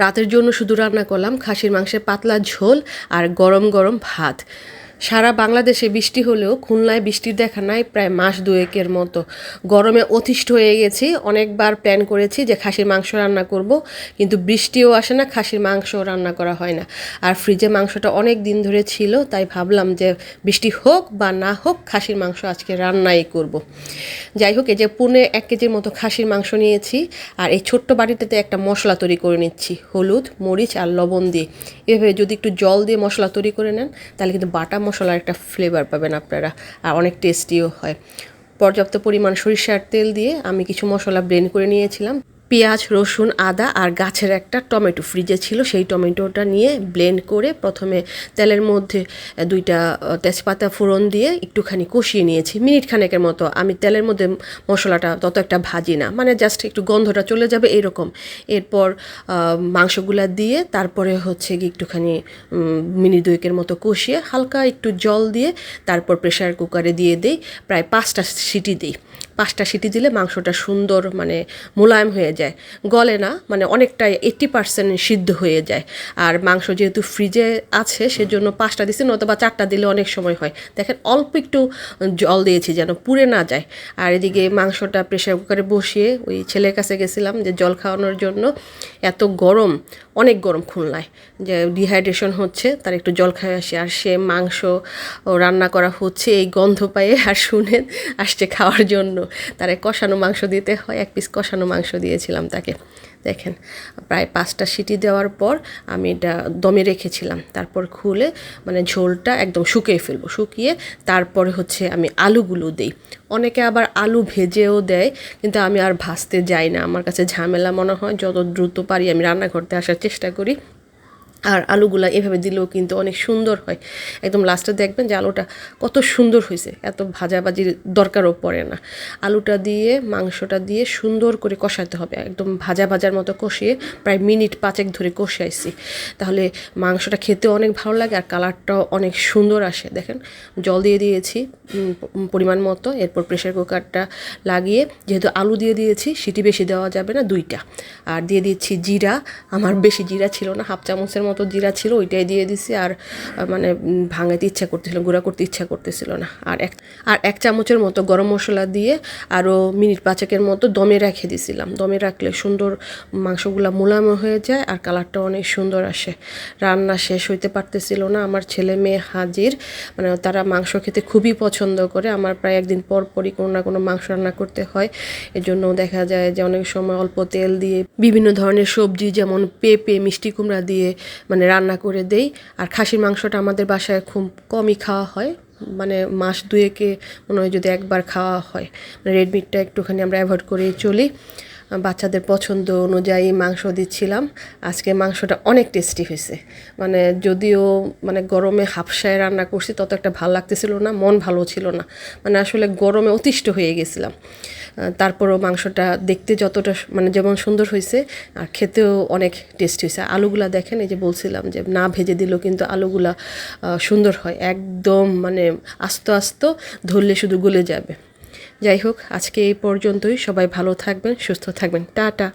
রাতের জন্য শুধু রান্না করলাম খাসির মাংসের পাতলা ঝোল আর গরম গরম ভাত। সারা বাংলাদেশে বৃষ্টি হলেও খুলনায় বৃষ্টির দেখা নাই, প্রায় মাস দুয়েকের মতো। গরমে অতিষ্ঠ হয়ে গেছি, অনেকবার প্ল্যান করেছি যে খাসির মাংস রান্না করব, কিন্তু বৃষ্টিও আসে না, খাসির মাংস রান্না করা হয় না। আর ফ্রিজে মাংসটা অনেক দিন ধরে ছিল, তাই ভাবলাম যে বৃষ্টি হোক বা না হোক, খাসির মাংস আজকে রান্নাই করব। যাই হোক, এই যে পুনে এক কেজির মতো খাসির মাংস নিয়েছি, আর এই ছোট্ট বাটিটাতে একটা মশলা তৈরি করে নিচ্ছি, হলুদ, মরিচ আর লবণ দিয়ে। এভাবে যদি একটু জল দিয়ে মশলা তৈরি করে নেন, তাহলে কিন্তু বাটা মশলার একটা ফ্লেভার পাবেন আপনারা, আর অনেক টেস্টিও হয়। পর্যাপ্ত পরিমাণ সরিষার তেল দিয়ে আমি কিছু মশলা ব্লেন্ড করে নিয়েছিলাম। পেঁয়াজ, রসুন, আদা আর গাছের একটা টমেটো ফ্রিজে ছিল। সেই টমেটোটা নিয়ে ব্লেন্ড করে প্রথমে তেলের মধ্যে দুইটা তেজপাতা ফোড়ন দিয়ে একটুখানি কষিয়ে নিয়েছি। মিনিট খানেকের মতো। আমি তেলের মধ্যে মশলাটা তত একটা ভাজি না। মানে জাস্ট একটু গন্ধটা চলে যাবে এরকম। এরপর মাংসগুলা দিয়ে তারপরে হচ্ছে গিয়ে একটুখানি মিনিট দুয়েকের মতো কষিয়ে হালকা একটু জল দিয়ে তারপর প্রেশার কুকারে দিয়ে দিই। প্রায় পাঁচটা সিটি দিই। পাঁচটা সিটি দিলে মাংসটা সুন্দর মানে মোলায়েম হয়ে যায়। গলে না মানে অনেকটাই এইট্টি পার্সেন্ট সিদ্ধ হয়ে যায়। আর মাংস যেহেতু ফ্রিজে আছে, সেজন্য পাঁচটা দিচ্ছি নয়তো বা চারটা দিলে অনেক সময় হয়। দেখেন, অল্প একটু জল দিয়েছি যেন পুড়ে না যায়। আর এদিকে মাংসটা প্রেশার কুকারে বসিয়ে ওই ছেলের কাছে গেছিলাম যে জল খাওয়ানোর জন্য। এত গরম, অনেক গরম খুলনায়। যে ডিহাইড্রেশন হচ্ছে, তার একটু জল খায় আসে। আর সে মাংস রান্না করা হচ্ছে এই গন্ধ পায়ে আর শুনে আসছে খাওয়ার জন্য। তারে কষানো মাংস দিতে হয়, এক পিস কষানো মাংস দিয়েছিলাম তাকে। দেখেন, প্রায় পাঁচটা সিটি দেওয়ার পর আমি এটা দমে রেখেছিলাম। তারপর খুলে মানে ঝোলটা একদম শুকিয়ে ফেলব। শুকিয়ে তারপরে হচ্ছে আমি আলুগুলো দিই। অনেকে আবার আলু ভেজেও দেয়, কিন্তু আমি আর ভাজতে যাই না। আমার কাছে ঝামেলা মনে হয়, যত দ্রুত পারি আমি রান্না করতে আসার চেষ্টা করি। আর আলুগুলা এভাবে দিলেও কিন্তু অনেক সুন্দর হয়। একদম লাস্টে দেখবেন যে আলুটা কত সুন্দর হয়েছে। এত ভাজাভাজির দরকারও পড়ে না। আলুটা দিয়ে, মাংসটা দিয়ে সুন্দর করে কষাতে হবে। একদম ভাজা ভাজার মতো কষিয়ে প্রায় মিনিট পাঁচেক ধরে কষাইছি। তাহলে মাংসটা খেতে অনেক ভালো লাগে আর কালারটাও অনেক সুন্দর আসে। দেখেন, জল দিয়ে দিয়েছি পরিমাণ মতো। এরপর প্রেশার কুকারটা লাগিয়ে যেহেতু আলু দিয়ে দিয়েছি, সিটি বেশি দেওয়া যাবে না দুইটা। আর দিয়ে দিচ্ছি জিরা। আমার বেশি জিরা ছিল না, হাফ চামচের মতো জিরা ছিল, ওইটাই দিয়ে দিছি। আর মানে ভাঙাতে ইচ্ছা করতেছিল, গুঁড়া করতে ইচ্ছা করতেছিল না। আর এক আর এক চামচের মতো গরম মশলা দিয়ে আরও মিনিট পাঁচেকের মতো দমে রেখে দিছিলাম। দমে রাখলে সুন্দর মাংসগুলা মোলাম হয়ে যায় আর কালারটা অনেক সুন্দর আসে। রান্না শেষ হইতে পারতেছিল না। আমার ছেলে মেয়ে হাজির মানে তারা মাংস খেতে খুবই পছন্দ করে। আমার প্রায় একদিন পর পরই কোনো না কোনো মাংস রান্না করতে হয়। এজন্য দেখা যায় যে অনেক সময় অল্প তেল দিয়ে বিভিন্ন ধরনের সবজি, যেমন পেঁপে, মিষ্টি কুমড়া দিয়ে মানে রান্না করে দেই। আর খাসির মাংসটা আমাদের বাসায় খুব কমই খাওয়া হয়। মানে মাস দুয়েকে মনে হয় যদি একবার খাওয়া হয়। মানে একটুখানি আমরা অ্যাভয়েড করেই চলি। বাচ্চাদের পছন্দ অনুযায়ী মাংস দিচ্ছিলাম। আজকে মাংসটা অনেক টেস্টি হয়েছে। মানে যদিও মানে গরমে হাফসায় রান্না করছি, তত একটা ভালো লাগতেছিল না, মন ভালো ছিল না। মানে আসলে গরমে অতিষ্ঠ হয়ে গেছিলাম। তারপরও মাংসটা দেখতে যতটা মানে যেমন সুন্দর হয়েছে, আর খেতেও অনেক টেস্টি হয়েছে। আলুগুলা দেখেন, এই যে বলছিলাম যে না ভেজে দিলেও কিন্তু আলুগুলা সুন্দর হয়। একদম মানে আস্ত আস্ত ধরলে শুধু গলে যাবে। যাই হোক আজকে এই পর্যন্তই। সবাই ভালো থাকবেন সুস্থ থাকবেন। টাটা।